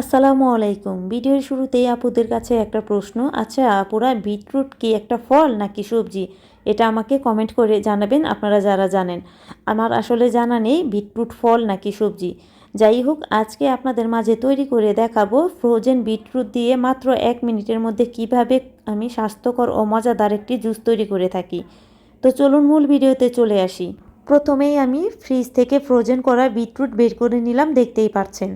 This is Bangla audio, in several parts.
আসসালামু আলাইকুম। ভিডিওর শুরুতেই আপুদের কাছে একটা প্রশ্ন আচ্ছা আপুরা বিটরুট কি একটা ফল নাকি সবজি? এটা আমাকে কমেন্ট করে জানাবেন, আপনারা যারা জানেন। আমার আসলে জানা নেই বিটরুট ফল নাকি সবজি। যাই হোক, আজকে আপনাদের মাঝে তৈরি করে দেখাবো ফ্রোজেন বিটরুট দিয়ে মাত্র এক মিনিটের মধ্যে কীভাবে আমি স্বাস্থ্যকর ও মজাদার একটি জুস তৈরি করে থাকি। তো চলুন মূল ভিডিওতে চলে আসি। প্রথমেই আমি ফ্রিজ থেকে ফ্রোজেন করা বিটরুট বের করে নিলাম, দেখতেই পাচ্ছেন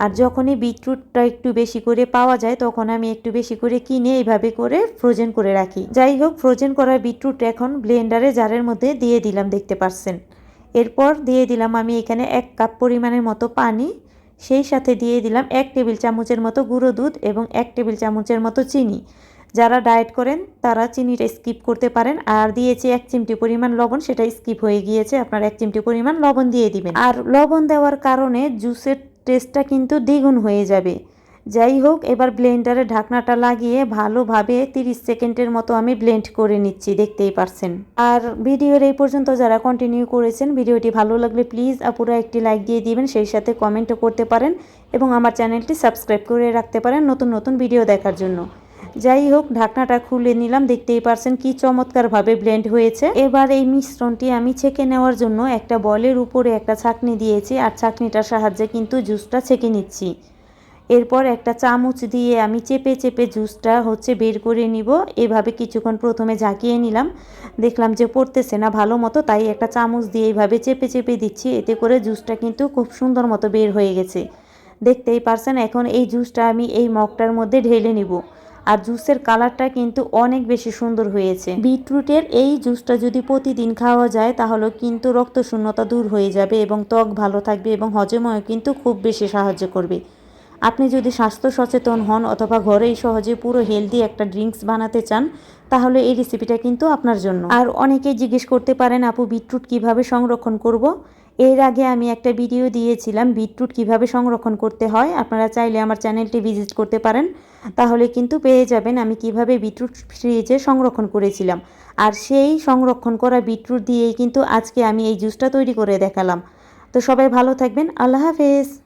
আর যখনই বিটরুটটা একটু বেশি করে পাওয়া যায়, তখন আমি একটু বেশি করে কিনে এইভাবে করে ফ্রোজেন করে রাখি। যাই হোক ফ্রোজেন করা বিটরুট এখন ব্লেন্ডারে জারের মধ্যে দিয়ে দিলাম, দেখতে পাচ্ছেন এরপর দিয়ে দিলাম আমি এখানে এক কাপ পরিমাণের মতো পানি। সেই সাথে দিয়ে দিলাম এক টেবিল চামচের মতো গুঁড়ো দুধ এবং এক টেবিল চামচের মতো চিনি। যারা ডায়েট করেন, তারা চিনিটা স্কিপ করতে পারেন। আর দিয়েছি এক চিমটি পরিমাণ লবণ, সেটা স্কিপ হয়ে গিয়েছে। আপনার এক চিমটি পরিমাণ লবণ দিয়ে দিবেন। আর লবণ দেওয়ার কারণে জুসের টেস্টটা কিন্তু দ্বিগুণ হয়ে যাবে। যাই হোক, এবার ব্লেন্ডারে ঢাকনাটা লাগিয়ে ভালোভাবে 30 সেকেন্ডের মতো আমি ব্লেন্ড করে নিচ্ছি, দেখতেই পারছেন। আর ভিডিওর এই পর্যন্ত যারা কন্টিনিউ করেছেন, ভিডিওটি ভালো লাগলে প্লিজ আপুরা একটি লাইক দিয়ে দিবেন, সেই সাথে কমেন্টও করতে পারেন এবং আমার চ্যানেলটি সাবস্ক্রাইব করে রাখতে পারেন নতুন নতুন ভিডিও দেখার জন্য। যাই হোক ঢাকনাটা খুলে নিলাম, দেখতেই পারছেন কি চমৎকারভাবে ব্লেন্ড হয়েছে। এবার এই মিশ্রণটি আমি ছেঁকে নেওয়ার জন্য একটা বলের উপরে একটা ছাকনি দিয়েছি, আর ছাকনিটার সাহায্যে কিন্তু জুসটা ছেঁকে নিচ্ছি। এরপর একটা চামচ দিয়ে আমি চেপে চেপে জুসটা হচ্ছে বের করে নিব। এভাবে কিছুক্ষণ প্রথমে ঝাঁকিয়ে নিলাম। দেখলাম যে পড়তেছে না ভালো মতো, তাই একটা চামচ দিয়ে এইভাবে চেপে চেপে দিচ্ছি, এতে করে জুসটা কিন্তু খুব সুন্দর মতো বের হয়ে গেছে। দেখতেই পারছেন, এখন এই জুসটা আমি এই মগটার মধ্যে ঢেলে নিব। আর জুসের কালারটা কিন্তু অনেক বেশি সুন্দর হয়েছে। বিটরুটের এই জুসটা যদি প্রতিদিন খাওয়া যায়, তাহলে কিন্তু রক্তশূন্যতা দূর হয়ে যাবে এবং ত্বক ভালো থাকবে এবং হজমেও কিন্তু খুব বেশি সাহায্য করবে। আপনি যদি স্বাস্থ্য সচেতন হন অথবা ঘরেই সহজে পুরো হেলদি একটা ড্রিঙ্কস বানাতে চান, তাহলে এই রেসিপিটা কিন্তু আপনার জন্য। আর অনেকেই জিজ্ঞেস করতে পারেন, আপু, বিটরুট কীভাবে সংরক্ষণ করব। এর আগে আমি একটা ভিডিও দিয়েছিলাম, বিটরুট কীভাবে সংরক্ষণ করতে হয়। আপনারা চাইলে আমার চ্যানেলটি ভিজিট করতে পারেন। তাহলে কিন্তু পেয়ে যাবেন আমি কীভাবে বিটরুট ফ্রিজে সংরক্ষণ করেছিলাম। আর সেই সংরক্ষণ করা বিটরুট দিয়েই কিন্তু আজকে আমি এই জুসটা তৈরি করে দেখালাম। তো সবাই ভালো থাকবেন। আল্লাহ হাফেজ।